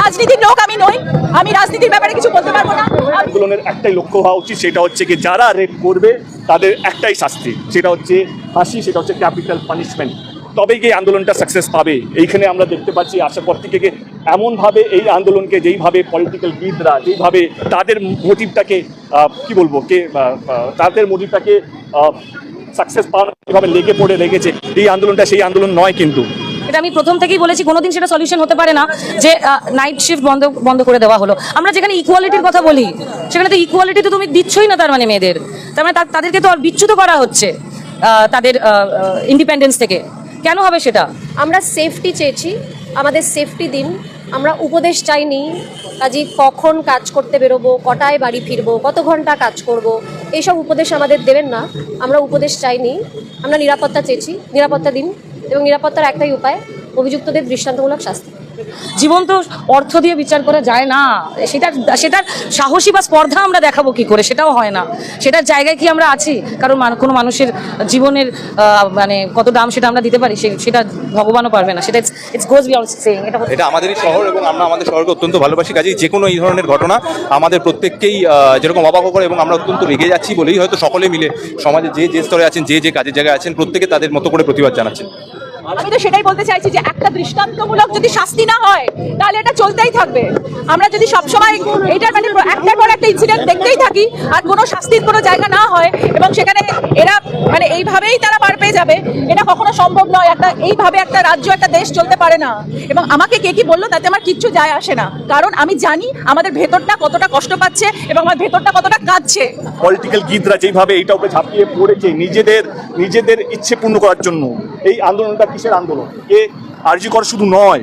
রাজনীতির লোক আমি নই। আমি রাজনীতির ব্যাপারে কিছু বলতে পারব না। আন্দোলনের একটাই লক্ষ্য হওয়া উচিত, সেটা হচ্ছে কি যারা রেপ করবে, তাদের একটাই শাস্তি। সেটা হচ্ছে ফাঁসি, সেটা হচ্ছে ক্যাপিটাল পানিশমেন্ট তবেই গিয়ে আন্দোলনটা সাকসেস পাবে। এইখানে আমরা দেখতে পাচ্ছি আসার পর থেকে এমনভাবে এই আন্দোলনকে যেইভাবে পলিটিক্যাল বিদরা যেইভাবে তাদের মোটিভটাকে কি বলব, কে তাদের মোটিভটাকে সাকসেস পাওয়ার যেভাবে লেগে পড়ে, লেগেছে, এই আন্দোলনটা সেই আন্দোলন নয় কিন্তু। এটা আমি প্রথম থেকেই বলেছি, কোনোদিন সেটা সলিউশন হতে পারে না যে নাইট শিফট বন্ধ বন্ধ করে দেওয়া হলো। আমরা যেখানে ইকুয়ালিটির কথা বলি, সেখানে তো ইকুয়ালিটি তো তুমি দিচ্ছই না তার মানে মেয়েদের। তার মানে তাদেরকে তো বিচ্যুত করা হচ্ছে তাদের ইন্ডিপেন্ডেন্স থেকে। কেন হবে সেটা? আমরা সেফটি চেয়েছি, আমাদের সেফটি দিন। আমরা উপদেশ চাইনি, কাজে কখন কাজ করতে বেরোবো, কটায় বাড়ি ফিরবো, কত ঘণ্টা কাজ করব, এইসব উপদেশ আমাদের দেবেন না। আমরা উপদেশ চাইনি, আমরা নিরাপত্তা চেয়েছি, নিরাপত্তা দিন। এবং নিরাপত্তার একটাই উপায় অভিযুক্তদের দৃষ্টান্তমূলক শাস্তি। জীবন তো অর্থ দিয়ে বিচার করা যায় না। সেটার সেটার সাহসী বা স্পর্ধা আমরা দেখাবো কি করে? সেটাও হয় না। সেটার জায়গায় কি আমরা আছি? কারণ কোনো মানুষের জীবনের মানে কত দাম সেটা আমরা দিতে পারি? সে- সেটা ভগবানও পারবে না। সেটা it's goes be also saying এটা এটা আমাদেরই শহর এবং আমরা আমাদের শহরকে অত্যন্ত ভালোবাসি। কাজেই যে কোনো এই ধরনের ঘটনা আমাদের প্রত্যেককেই যেরকম অবাক করে এবং আমরা অত্যন্ত রেগে যাচ্ছি বলেই হয়তো সকলে মিলে সমাজে যে যে স্তরে আছেন যে যে কাজের জায়গায় আছেন প্রত্যেকে তাদের মতো করে প্রতিবাদ জানাচ্ছেন। আমি তো সেটাই বলতে চাইছি যে একটা দৃষ্টান্তমূলক যদি শাস্তি না হয়, তাহলে এটা চলতেই থাকবে। আমরা যদি সবসময় এইটার মানে একটার পর একটা ইনসিডেন্ট দেখতেই থাকি, আর কোনো শাস্তির কোনো জায়গা না হয়, এবং সেখানে এরা মানে এইভাবেই তারা পার পেয়ে যাবে, এটা কখনো সম্ভব নয়। একটা এইভাবে একটা রাজ্য, একটা দেশ চলতে পারে না। এবং আমাকে কে কি বলল তাতে আমার কিচ্ছু যায় আসে না। কারণ আমি জানি আমাদের ভেতরটা কতটা কষ্ট পাচ্ছে এবং আমার ভেতরটা কতটা কাঁদছে। পলিটিক্যাল গীতরা যেভাবে এইটা উপরে ঝাঁপিয়ে পড়েছে নিজেদের নিজেদের ইচ্ছে পূর্ণ করার জন্য, এই আন্দোলনটা কিসের আন্দোলন। এ কর শুধু নয়,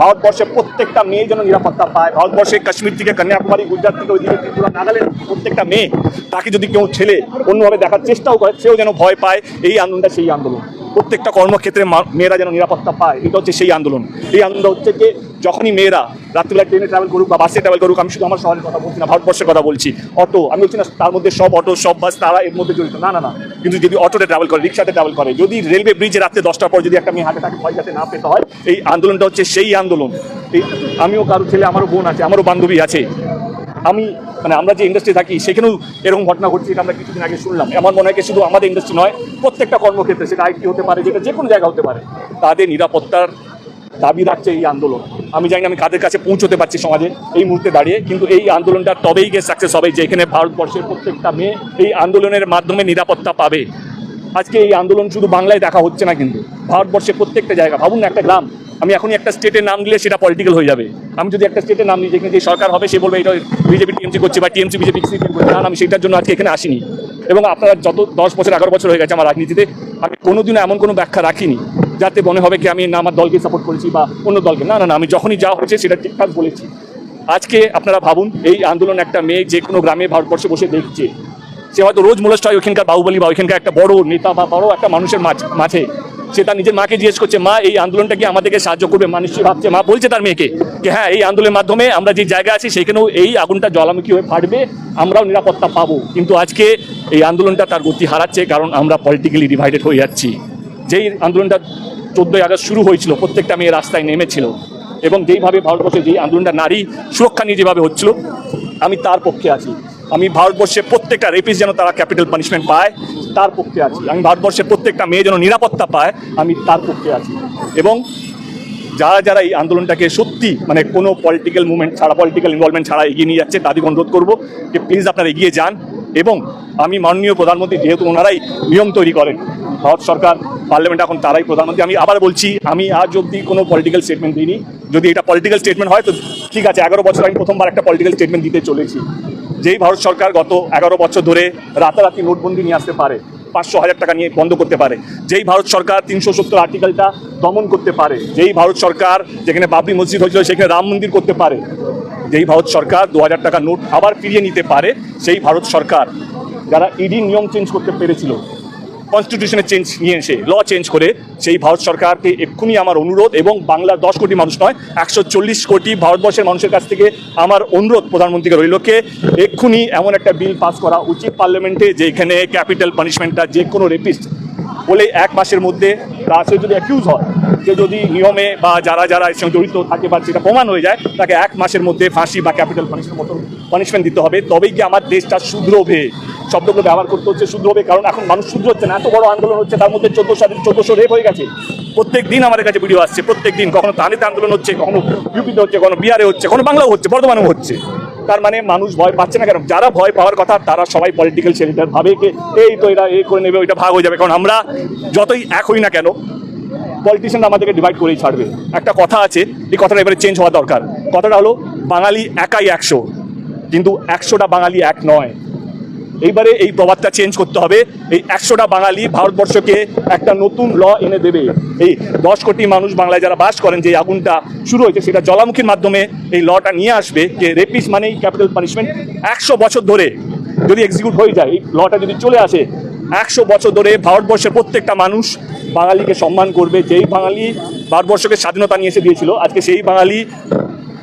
ভারতবর্ষে প্রত্যেকটা মেয়ে যেন নিরাপত্তা পায়। ভারতবর্ষে কাশ্মীর থেকে কন্যাকুমারী, গুজরাট থেকে ওইদিকে ত্রিপুরা, নাগাল্যান্ড প্রত্যেকটা মেয়ে, তাকে যদি কেউ ছেলে অন্যভাবে দেখার চেষ্টাও করে, সেও যেন ভয় পায়, এই আন্দোলনটা সেই আন্দোলন। প্রত্যেকটা কর্মক্ষেত্রে মেয়েরা যেন নিরাপত্তা পায়, এটা হচ্ছে সেই আন্দোলন। এই আন্দোলনটা হচ্ছে যে যখনই মেয়েরা রাত্রিবেলা ট্রেনে ট্রাভেল করুক বা বাসে ট্রাভেল করুক, আমি শুধু আমার শহরের কথা বলছি না, ভারতবর্ষের কথা বলছি। অটো, আমি বলছি না তার মধ্যে সব অটো, সব বাস তারা এর মধ্যে জড়িত। না না না। কিন্তু যদি অটোতে ট্রাভেল করে রিক্সাতে ট্রাভেল করে, যদি রেলওয়ে ব্রিজে রাত্রে দশটার পর যদি একটা মেয়ে হাতে থাকে ভয় যাতে না পেতে হয়, এই আন্দোলনটা হচ্ছে সেই আন্দোলন। আমিও কারও ছেলে, আমারও বোন আছে, আমারও বান্ধবী আছে। আমি মানে আমরা যে ইন্ডাস্ট্রি থাকি, সেখানেও এরকম ঘটনা ঘটছে, এটা আমরা কিছুদিন আগে শুনলাম। এমন মনে হয় শুধু আমাদের ইন্ডাস্ট্রি নয়, প্রত্যেকটা কর্মক্ষেত্রে, সেটা আইটি হতে পারে, যেটা যে কোনো জায়গা হতে পারে, তাদের নিরাপত্তার দাবি রাখছে এই আন্দোলন। আমি জানি আমি কাদের কাছে পৌঁছতে পারছি সমাজে এই মুহূর্তে দাঁড়িয়ে, কিন্তু এই আন্দোলনটা তবেই গিয়ে সাকসেস হবে, যেখানে ভারতবর্ষের প্রত্যেকটা মেয়ে এই আন্দোলনের মাধ্যমে নিরাপত্তা পাবে। আজকে এই আন্দোলন শুধু বাংলায় দেখা হচ্ছে না কিন্তু, ভারতবর্ষের প্রত্যেকটা জায়গা, ভাবুন একটা গ্রাম আমি এখনই একটা স্টেটের নাম দিলে সেটা পলিটিক্যাল হয়ে যাবে। আমি যদি একটা স্টেটের নাম দিই, যেখানে যে সরকার হবে, সে বলবে এটা বিজেপি টিএমসি করছে বা টিএমসি বিজেপি না আমি সেটার জন্য আজকে এখানে আসিনি। এবং আপনারা যত দশ বছর, এগারো বছর হয়ে গেছে আমার রাজনীতিতে, আমি কোনোদিনও এমন কোনো ব্যাখ্যা রাখিনি যাতে মনে হবে কি আমি না আমার দলকে সাপোর্ট করেছি বা অন্য দলকে। না না না, আমি যখনই যা হয়েছে সেটা ঠিকঠাক বলেছি। আজকে আপনারা ভাবুন, এই আন্দোলন একটা মেয়ে যে কোনো গ্রামে ভারতবর্ষে বসে দেখছে। সে হয়তো রোজ মোলস্ট হয় ওইখানকার বাহুবলী বা ওইখানকার একটা বড় নেতা বা বড় একটা মানুষের মাঝ- সে তার নিজের মাকে জিজ্ঞেস করছে, মা, এই আন্দোলনটা কি আমাদেরকে সাহায্য করবে? মা নিশ্চয়ই ভাবছে। মা বলছে তার মেয়েকে যে হ্যাঁ এই আন্দোলনের মাধ্যমে আমরা যে জায়গা আছি সেখানেও এই আগুনটা জ্বালামুখী হয়ে ফাটবে, আমরাও নিরাপত্তা পাবো। কিন্তু আজকে এই আন্দোলনটা তার গতি হারাচ্ছে কারণ আমরা পলিটিক্যালি ডিভাইডেড হয়ে যাচ্ছি। যেই আন্দোলনটা চোদ্দোই আগস্ট শুরু হয়েছিল, প্রত্যেকটা মেয়ে রাস্তায় নেমেছিল এবং যেইভাবে ভারতবর্ষে যেই আন্দোলনটা নারী সুরক্ষা নিয়ে যেভাবে হচ্ছিল, আমি তার পক্ষে আছি। আমি ভারতবর্ষে প্রত্যেকটা রেপিস যেন তারা ক্যাপিটাল পানিশমেন্ট পায়, তার পক্ষে আছি। আমি ভারতবর্ষের প্রত্যেকটা মেয়ে যেন নিরাপত্তা পায়, আমি তার পক্ষে আছি। এবং যারা যারা এই আন্দোলনটাকে সত্যি মানে কোনো পলিটিক্যাল মুভমেন্ট ছাড়া পলিটিক্যাল ইনভলভমেন্ট ছাড়া এগিয়ে নিয়ে যাচ্ছে, তাদেরকে অনুরোধ করব যে প্লিজ আপনারা এগিয়ে যান। এবং আমি মাননীয় প্রধানমন্ত্রী, যেহেতু ওনারাই নিয়ম তৈরি করেন, ভারত সরকার পার্লামেন্ট এখন তারাই প্রধানমন্ত্রী। আমি আবার বলছি, আমি আজ অবধি কোনো পলিটিক্যাল স্টেটমেন্ট দিইনি। যদি এটা পলিটিক্যাল স্টেটমেন্ট হয়, তো ঠিক আছে, এগারো বছর আমি প্রথমবার একটা পলিটিক্যাল স্টেটমেন্ট দিতে চলেছি। যেই ভারত সরকার গত এগারো বছর ধরে রাতারাতি নোটবন্দি নিয়ে আসতে পারে, পাঁচশো হাজার টাকা নিয়ে বন্ধ করতে পারে, যেই ভারত সরকার তিনশো সত্তর আর্টিকেলটা দমন করতে পারে, যেই ভারত সরকার যেখানে বাবরি মসজিদ হয়েছিল সেখানে রাম মন্দির করতে পারে, যেই ভারত সরকার দু হাজার টাকা নোট আবার ফিরিয়ে নিতে পারে, সেই ভারত সরকার, যারা ইডি নিয়ম চেঞ্জ করতে পেরেছিল কনস্টিটিউশনের চেঞ্জ নিয়ে এসে ল চেঞ্জ করে, সেই ভারত সরকারকে এক্ষুনি আমার অনুরোধ এবং বাংলার দশ কোটি মানুষ নয়, একশো চল্লিশ কোটি ভারতবর্ষের মানুষের কাছ থেকে আমার অনুরোধ প্রধানমন্ত্রীকে রইলকে এক্ষুনি এমন একটা বিল পাস করা উচিত পার্লামেন্টে যেখানে ক্যাপিটাল পানিশমেন্টটা যে কোনো রেপিস্ট বলে এক মাসের মধ্যে তার সে যদি অ্যাকিউজ হয় যে যদি নিয়মে বা যারা যারা এর সঙ্গে জড়িত থাকে বা যেটা প্রমাণ হয়ে যায়, তাকে এক মাসের মধ্যে ফাঁসি বা ক্যাপিটাল পানিশমেন্ট মতো পানিশমেন্ট দিতে হবে। তবেই কি আমার দেশটা শুধরবে শব্দগুলো ব্যবহার করতে হচ্ছে শুদ্ধ হবে কারণ এখন মানুষ শুদ্ধ হচ্ছে না, এত বড় আন্দোলন হচ্ছে, তার মধ্যে চোদ্দ চোদ্দোশো চোদ্দোশো রেপ হয়ে গেছে। প্রত্যেক দিন আমাদের কাছে ভিডিও আসছে, প্রত্যেক দিন কখনো তানিতে আন্দোলন হচ্ছে, কখনো ইউপিতে হচ্ছে, কখনো বিহারে হচ্ছে, কখনো বাংলাও হচ্ছে, বর্ধমানেও হচ্ছে। তার মানে মানুষ ভয় পাচ্ছে না কেন? যারা ভয় পাওয়ার কথা, তারা সবাই পলিটিক্যাল শেল্টার ভাবে এই তো এরা এই করে নেবে, ওইটা ভাগ হয়ে যাবে। কারণ আমরা যতই এক হই না কেন পলিটিশিয়ান আমাদেরকে ডিভাইড করেই ছাড়বে। একটা কথা আছে, এই কথাটা এবারে চেঞ্জ হওয়া দরকার। কথাটা হলো, বাঙালি একাই একশো, কিন্তু একশোটা বাঙালি এক নয়। এইবারে এই প্রবাদটা চেঞ্জ করতে হবে। এই একশোটা বাঙালি ভারতবর্ষকে একটা নতুন ল এনে দেবে। এই দশ কোটি মানুষ বাংলায় যারা বাস করেন, যে আগুনটা শুরু হয়েছে, সেটা জলামুখীর মাধ্যমে এই লটা নিয়ে আসবে। যে রেপিস মানেই ক্যাপিটাল পানিশমেন্ট একশো বছর ধরে যদি এক্সিকিউট হয়ে যায়, এই লটা যদি চলে আসে, একশো বছর ধরে ভারতবর্ষের প্রত্যেকটা মানুষ বাঙালিকে সম্মান করবে। যেই বাঙালি ভারতবর্ষকে স্বাধীনতা নিয়ে এসে দিয়েছিল, আজকে সেই বাঙালি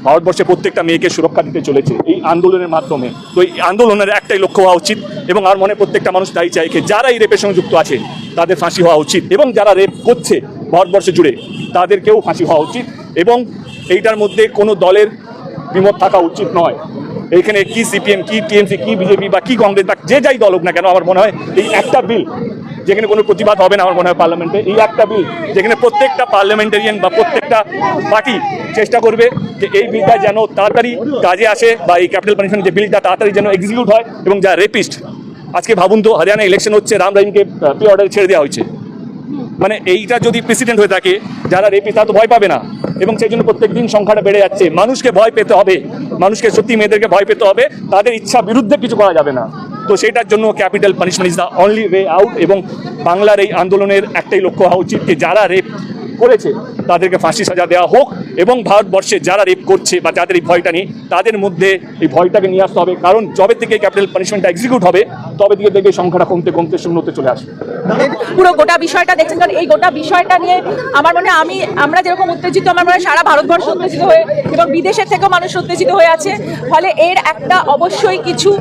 ভারতবর্ষের প্রত্যেকটা মেয়েকে সুরক্ষা দিতে চলেছে এই আন্দোলনের মাধ্যমে। তো এই আন্দোলনের একটাই লক্ষ্য হওয়া উচিত এবং আর মনে প্রত্যেকটা মানুষ তাই চাই যে যারা এই রেপের সঙ্গে যুক্ত আছে, তাদের ফাঁসি হওয়া উচিত এবং যারা রেপ করছে ভারতবর্ষ জুড়ে, তাদেরকেও ফাঁসি হওয়া উচিত এবং এইটার মধ্যে কোনো দলের বিমত থাকা উচিত নয়। এইখানে কি সিপিএম, কি টিএমসি, কি বিজেপি বা কি কংগ্রেস বা যে যাই দল হোক না কেন, আমার মনে হয় এই একটা বিল যেখানে কোনো প্রতিবাদ হবে না আমার মনে হয় পার্লামেন্টে। এই একটা বিল যেখানে প্রত্যেকটা পার্লামেন্টারিয়ান বা প্রত্যেকটা পার্টি চেষ্টা করবে যে এই বিলটা যেন তাড়াতাড়ি কাজে আসে বা এই ক্যাপিটাল পানিশমেন্ট যে বিলটা তাড়াতাড়ি যেন এক্সিকিউট হয় এবং যা রেপিস্ট আজকে ভাবুন তো হরিয়ানা ইলেকশন হচ্ছে, রাম রহিমকে প্রি অর্ডার ছেড়ে দেওয়া হয়েছে। মানে এইটা যদি প্রেসিডেন্ট হয়ে থাকে, যারা রেপি তারা তো ভয় পাবে না। এবং সেই জন্য প্রত্যেক দিন সংখ্যাটা বেড়ে যাচ্ছে। মানুষকে ভয় পেতে হবে। মানুষকে সত্যি মেয়েদেরকে ভয় পেতে হবে। তাদের ইচ্ছা বিরুদ্ধে কিছু করা যাবে না। তো সেটার জন্য capital punishment is the only way out এবং বাংলার এই আন্দোলনের একটাই লক্ষ্য হওয়া উচিত যে যারা রেপ করেছে তাদেরকে ফাঁসি সাজা দেওয়া হোক এবং ভারতবর্ষে যারা রেপ করছে বা যাদের এই ভয়টা নেই তাদের মধ্যে এই ভয়টাকে নিয়ে আসতে হবে। কারণ যবে থেকে ক্যাপিটাল পানিশমেন্টটা এক্সিকিউট হবে, তবে থেকে দেখবে সংখ্যাটা কমতে কমতে শূন্যতে চলে আসবে। পুরো গোটা বিষয়টা দেখছেন, কারণ এই গোটা বিষয়টা নিয়ে আমার মনে আমি, আমরা যেরকম উত্তেজিত, আমার মনে সারা ভারতবর্ষ উত্তেজিত হয়ে এবং বিদেশের থেকেও মানুষ উত্তেজিত হয়ে আছে। ফলে এর একটা অবশ্যই কিছু,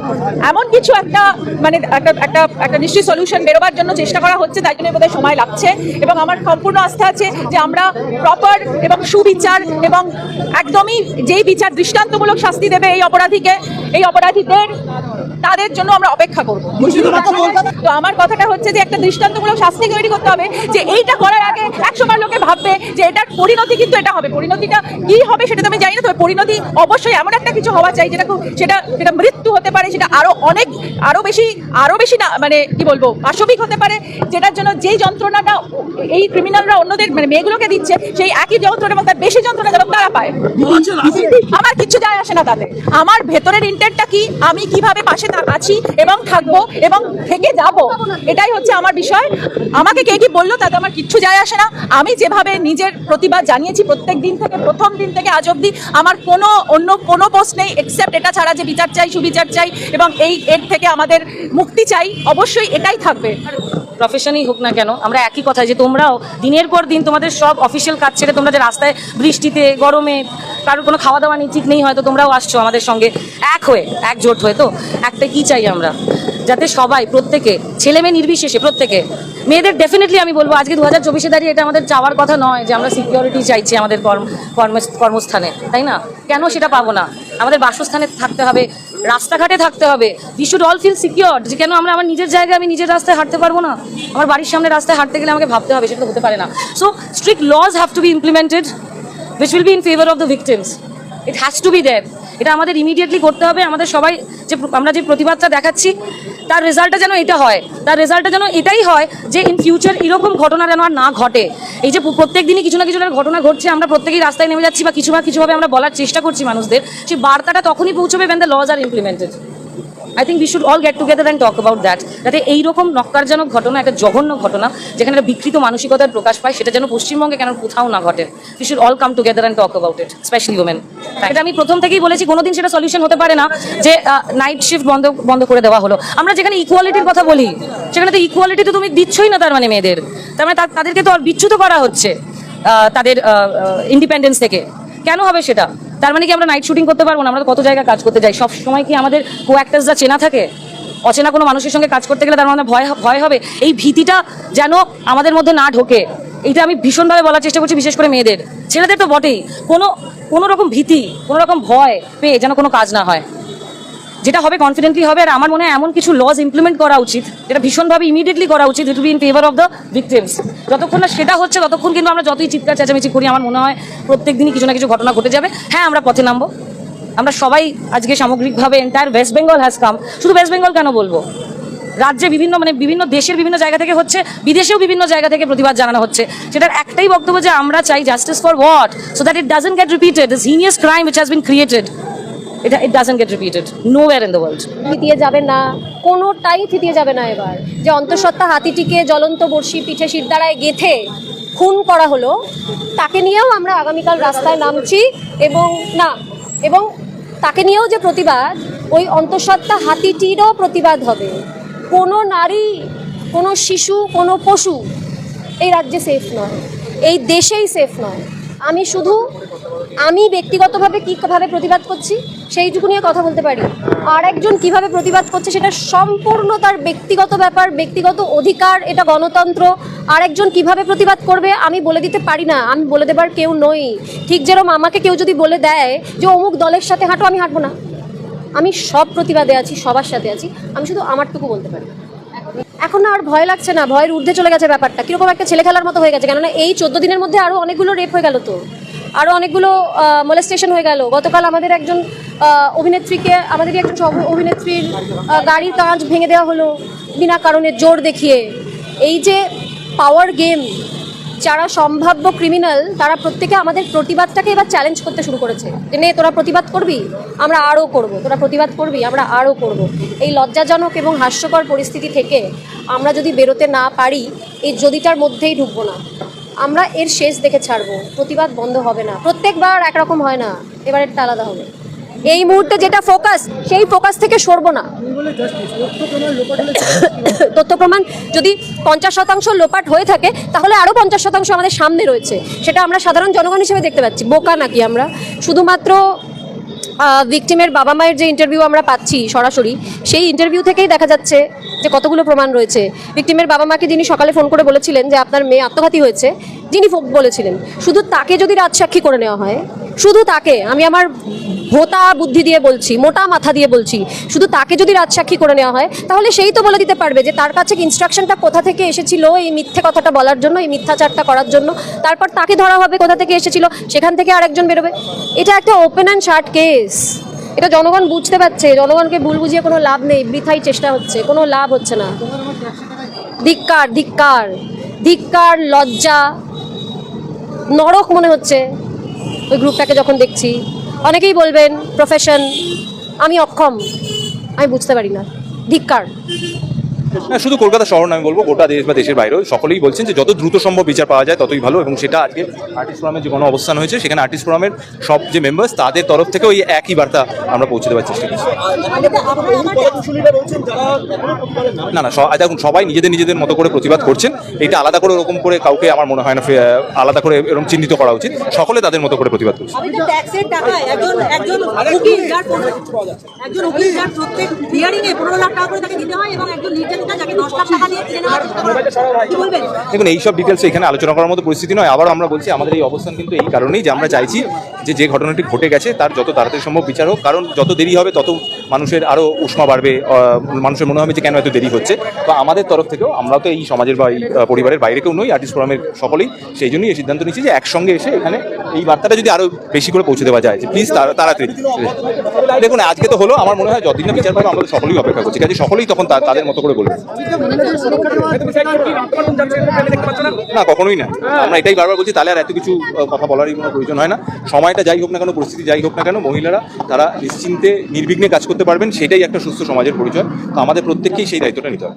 এমন কিছু একটা মানে একটা একটা একটা নিশ্চয়ই সলিউশন বেরোবার জন্য চেষ্টা করা হচ্ছে তাই জন্য বোধহয় সময় লাগছে এবং আমার সম্পূর্ণ আস্থা আছে যে আমরা প্রপার এবং সুবিচার এবং একদমই যেই বিচার দৃষ্টান্তমূলক শাস্তি দেবে এই অপরাধীকে, এই অপরাধীদের তাদের জন্য আমরা অপেক্ষা করব। তো আমার কথাটা হচ্ছে যে একটা দৃষ্টান্তমূলক শাস্তি তৈরি করতে হবে যে এইটা করার আগে বার লোকে ভাববে যে এটার পরিণতি কিন্তু এটা হবে। পরিণতিটা কি হবে সেটা তো আমি জানি না তবে পরিণতি অবশ্যই এমন একটা কিছু হওয়া চাই যেটা খুব সেটা সেটা মৃত্যু হতে পারে সেটা আরও অনেক আরও বেশি আরও বেশি না মানে কি বলব পাশবিক হতে পারে যেটার জন্য যেই যন্ত্রণাটা এই ক্রিমিনালরা অন্যদের মানে মেয়েগুলোকে দিচ্ছে সেই একই যন্ত্রণা এবং তার বেশি যন্ত্রণা যেন তারা পায়। আমার কিচ্ছু যায় আসে না তাতে। আমার ভেতরের ইন্টেন্টটা কি? আমি কীভাবে পাশে আছি এবং থাকব এবং থেকে যাব। এটাই হচ্ছে আমার বিষয়। আমাকে কে কি বলল তাতে আমার কিচ্ছু যায় আসে না। আমি যেভাবে নিজের প্রতিবাদ জানিয়েছি প্রত্যেক দিন থেকে, প্রথম দিন থেকে আজ অবধি আমার কোনো অন্য কোনো পোস্ট নেই এক্সেপ্ট এটা ছাড়া যে বিচার চাই, সুবিচার চাই এবং এই এর থেকে আমাদের মুক্তি চাই। অবশ্যই এটাই থাকবে। প্রফেশনই হোক না কেন, আমরা একই কথা যে তোমরাও দিনের পর দিন তোমাদের সব অফিসিয়াল কাজ ছেড়ে তোমরা যে রাস্তায় বৃষ্টিতে, গরমে, কারোর কোনো খাওয়া দাওয়া ঠিক নেই হয়তো তোমরাও আসছো আমাদের সঙ্গে। এক হয়ে, একজোট হয়ে তো, একটা কি চাই আমরা। যাতে সবাই, প্রত্যেকে, ছেলে মেয়ে নির্বিশেষে, প্রত্যেকে। মেয়েদের ডেফিনেটলি আমি বলব, আজকে দু হাজার চব্বিশে দাঁড়িয়ে এটা আমাদের চাওয়ার কথা নয় যে আমরা সিকিউরিটি চাইছি আমাদের কর্ম কর্ম, কর্মস্থানে, তাই না? কেন সেটা পাবো না? আমাদের বাসস্থানে থাকতে হবে, রাস্তাঘাটে থাকতে হবে। We should all feel secure যে কেন আমরা আমার নিজের জায়গায় আমি নিজের রাস্তায় হাঁটতে পারব না? আমার বাড়ির সামনে রাস্তায় হাঁটতে গেলে আমাকে ভাবতে হবে, সেটা তো হতে পারে না। So strict laws have to be implemented which will be in favour of the victims it has to be there এটা আমাদের ইমিডিয়েটলি করতে হবে, আমাদের সবাই যে আমরা যে প্রতিবাদটা দেখাচ্ছি, তার রেজাল্টটা যেন এটা হয়। তার রেজাল্টটা যেন এটাই হয় যে ইন ফিউচার এরকম ঘটনা যেন আর না ঘটে। এই যে প্রত্যেক দিনই কিছু না কিছু ঘটনা ঘটছে, আমরা প্রত্যেকেই রাস্তায় নেমে যাচ্ছি বা কিছু না কিছুভাবে আমরা বলার চেষ্টা করছি মানুষদের, সেই বার্তাটা তখনই পৌঁছবে when the laws are implemented I think we should all get together and talk about that যাতে এইরকম নক্কারজনক ঘটনা, একটা জঘন্য ঘটনা, যেখানে একটা বিকৃত মানসিকতার প্রকাশ পায়, সেটা যেন পশ্চিমবঙ্গে কেন কোথাও না ঘটে। We should all come together and talk about it specially women এটা আমি প্রথম থেকেই বলেছি কোনোদিন সেটা সলিউশন হতে পারে না যে নাইট শিফট বন্ধ বন্ধ করে দেওয়া হলো। আমরা যেখানে ইকুয়ালিটির কথা বলি সেখানে তো ইকুয়ালিটি তো তুমি দিচ্ছই না তার মানে মেয়েদের। তার মানে তাদেরকে তো আর বিচ্যুত করা হচ্ছে তাদের ইন্ডিপেন্ডেন্স থেকে। কেন হবে সেটা? তার মানে কি আমরা নাইট শুটিং করতে পারব না? আমরা কত জায়গায় কাজ করতে যাই? সব সময় কি আমাদের কো অ্যাক্টার্সরা চেনা থাকে? অচেনা কোনো মানুষের সঙ্গে কাজ করতে গেলে তার মানে ভয় ভয় হবে? এই ভীতিটা যেন আমাদের মধ্যে না ঢোকে এইটা আমি ভীষণভাবে বলার চেষ্টা করছি বিশেষ করে মেয়েদের। ছেলেদের তো বটেই। কোনো কোনো রকম ভীতি কোনো রকম ভয় পেয়ে যেন কোনো কাজ না হয়। যেটা হবে কনফিডেন্টলি হবে, আর আমার মনে হয় এমন কিছু লজ ইমপ্লিমেন্ট করা উচিত, যেটা ভীষণভাবে ইমিডিয়েটলি করা উচিত it be in favour of the victims যতক্ষণ না সেটা হচ্ছে, ততক্ষণ কিন্তু আমরা যতই চিৎকার চেঁচামেচি করি, আমার মনে হয় প্রত্যেক দিনই কিছু না কিছু ঘটনা ঘটে যাবে। হ্যাঁ আমরা পথে নামবো। আমরা সবাই আজকে সামগ্রিকভাবে entire West Bengal has come শুধু ওয়েস্ট বেঙ্গল কেন বলব? রাজ্যে বিভিন্ন মানে বিভিন্ন দেশের বিভিন্ন জায়গা থেকে হচ্ছে, বিদেশেও বিভিন্ন জায়গা থেকে প্রতিবাদ জানানো হচ্ছে। সেটার একটাই বক্তব্য যে আমরা চাই justice for what so that it doesn't get repeated this heinous crime which has been created এটা it doesn't get repeated no war in the world থিতিয়ে যাবে না। কোনোটাই থিতিয়ে যাবে না এবার। যে অন্তঃসত্ত্বা হাতিটিকে জ্বলন্ত বর্ষি পিঠে শির শিরদাঁড়ায় গেথে খুন করা হলো, তাকে নিয়েও আমরা আগামীকাল রাস্তায় নামছি এবং, না, এবং তাকে নিয়েও যে প্রতিবাদ, ওই অন্তঃসত্ত্বা হাতিটিরও প্রতিবাদ হবে। কোনো নারী, কোনো শিশু, কোনো পশু এই রাজ্যে সেফ নয়। এই দেশেই সেফ নয়। আমি শুধু, আমি ব্যক্তিগতভাবে কীভাবে প্রতিবাদ করছি সেইটুকু নিয়ে কথা বলতে পারি। আর একজন কীভাবে প্রতিবাদ করছে সেটা সম্পূর্ণ তার ব্যক্তিগত ব্যাপার, ব্যক্তিগত অধিকার, এটা গণতন্ত্র। আর একজন কীভাবে প্রতিবাদ করবে আমি বলে দিতে পারি না। আমি বলে দেবার কেউ নই। ঠিক যেরকম আমাকে কেউ যদি বলে দেয় যে অমুক দলের সাথে হাঁটো, আমি হাঁটবো না। আমি সব প্রতিবাদে আছি, সবার সাথে আছি, আমি শুধু আমারটুকু বলতে পারি। এখন না আর ভয় লাগছে না, ভয়ের ঊর্ধ্বে চলে গেছে ব্যাপারটা। কীরকম একটা ছেলে খেলার মতো হয়ে গেছে, কেননা এই চোদ্দ দিনের মধ্যে আরও অনেকগুলো রেপ হয়ে গেল তো। আরও অনেকগুলো মোলেস্টেশন হয়ে গেল। গতকাল আমাদের একজন অভিনেত্রীকে, আমাদেরই একজন অভিনেত্রীর গাড়ির কাঁচ ভেঙে দেওয়া হলো, বিনা কারণে জোর দেখিয়ে। এই যে পাওয়ার গেম যারা সম্ভাব্য ক্রিমিনাল তারা প্রত্যেকে আমাদের প্রতিবাদটাকে এবার চ্যালেঞ্জ করতে শুরু করেছে। যে নে তোরা প্রতিবাদ করবি? আমরা আরও করব। তোরা প্রতিবাদ করবি? আমরা আরও করব। এই লজ্জাজনক এবং হাস্যকর পরিস্থিতি থেকে আমরা যদি বেরোতে না পারি, এই যদিটার মধ্যেই ঢুকবো না। আমরা এর শেষ দেখে ছাড়বো। প্রতিবাদ বন্ধ হবে না। প্রত্যেকবার একরকম হয় না। এবার একটা আলাদা হবে। এই মুহূর্তে যেটা ফোকাস সেই ফোকাস থেকে সরবো না। তথ্য প্রমাণ যদি পঞ্চাশ শতাংশ লোপাট হয়ে থাকে, তাহলে আরও পঞ্চাশ শতাংশ আমাদের সামনে রয়েছে। সেটা আমরা সাধারণ জনগণ হিসেবে দেখতে পাচ্ছি, বোকা নাকি আমরা? শুধুমাত্র ভিকটিমের বাবা মায়ের যে ইন্টারভিউ আমরা পাচ্ছি সরাসরি, সেই ইন্টারভিউ থেকেই দেখা যাচ্ছে যে কতগুলো প্রমাণ রয়েছে। ভিকটিমের বাবা মাকে যিনি সকালে ফোন করে বলেছিলেন যে আপনার মেয়ে আত্মঘাতী হয়েছে যিনি বলেছিলেন, শুধু তাকে যদি রাজসাক্ষী করে নেওয়া হয়, শুধু তাকে, আমি আমার ভোতা বুদ্ধি দিয়ে বলছি, মোটা মাথা দিয়ে বলছি, শুধু তাকে যদি রাজসাক্ষী করে নেওয়া হয়, তাহলে সেই তো বলে দিতে পারবে যে তার কাছে ইনস্ট্রাকশনটা কোথা থেকে এসেছিল, এই মিথ্যে কথাটা বলার জন্য, এই মিথ্যাচারটা করার জন্য। তারপর তাকে ধরা হবে কোথা থেকে এসেছিল, সেখান থেকে আরেকজন বেরোবে। এটা একটা ওপেন অ্যান্ড শার্ট কেস এটা জনগণ বুঝতে পারছে, জনগণকে ভুল বুঝিয়ে কোনো লাভ নেই, বৃথাই চেষ্টা হচ্ছে, কোনো লাভ হচ্ছে না। ধিক্কার ধিক্কার ধিক্কার, লজ্জা নরক মনে হচ্ছে ওই গ্রুপটাকে যখন দেখছি। অনেকেই বলবেন প্রফেশন আমি অক্ষম। আমি বুঝতে পারি না। ধিক্কার। না, শুধু কলকাতা শহর না আমি বলব গোটা দেশ বা দেশের বাইরেও সকলেই বলছেন যে যত দ্রুত সম্ভব বিচার পাওয়া যায় ততই ভালো এবং সেটা আজকে আর্টিস্ট ফোরামের যে কোনো অবস্থান হয়েছে, সেখানে আর্টিস্ট ফোরামের সব যে মেম্বার্স তাদের তরফ থেকে ওই একই বার্তা আমরা পৌঁছে দেওয়ার চেষ্টা করছি। না না দেখুন, সবাই নিজেদের নিজেদের মতো করে প্রতিবাদ করছেন। এটা আলাদা করে ওরকম করে কাউকে আমার মনে হয় না আলাদা করে এরকম চিহ্নিত করা উচিত। সকলে তাদের মতো করে প্রতিবাদ করছে। একজন দেখুন এইসব ডিটেলস এখানে আলোচনা করার মতো পরিস্থিতি নয়। আবার আমরা বলছি আমাদের এই অবস্থান কিন্তু এই কারণেই যে আমরা চাইছি যে যে ঘটনাটি ঘটে গেছে তার যত তাড়াতাড়ি সম্ভব বিচার হোক। কারণ যত দেরি হবে তত মানুষের আরও উষ্মা বাড়বে মানুষের মনে হবে যে কেন এত দেরি হচ্ছে। তো আমাদের তরফ থেকেও আমরা তো এই সমাজের বা এই পরিবারের বাইরে কেউ নই আর্টিস্ট ফোরামের সকলেই সেই জন্যই এই সিদ্ধান্ত নিচ্ছি যে একসঙ্গে এসে এখানে এই বার্তাটা যদি আরও বেশি করে পৌঁছে দেওয়া যায় যে প্লিজ তাড়াতাড়ি। দেখুন আজকে তো হলো আমার মনে হয় যতদিন বিচার পাবে আমরা সকলেই অপেক্ষা করছি। কাজে সকলেই তখন তাদের মতো করে বলবে। না, কখনোই না। আমরা এটাই বারবার বলছি, তাহলে আর এত কিছু কথা বলারই কোনো প্রয়োজন হয় না। সময়টা যাই হোক না কেন, পরিস্থিতি যাই হোক না কেন, মহিলারা তারা নিশ্চিন্তে, নির্বিঘ্নে কাজ করতে পারবেন, সেটাই একটা সুস্থ সমাজের পরিচয়। তো আমাদের প্রত্যেককেই সেই দায়িত্বটা নিতে হবে।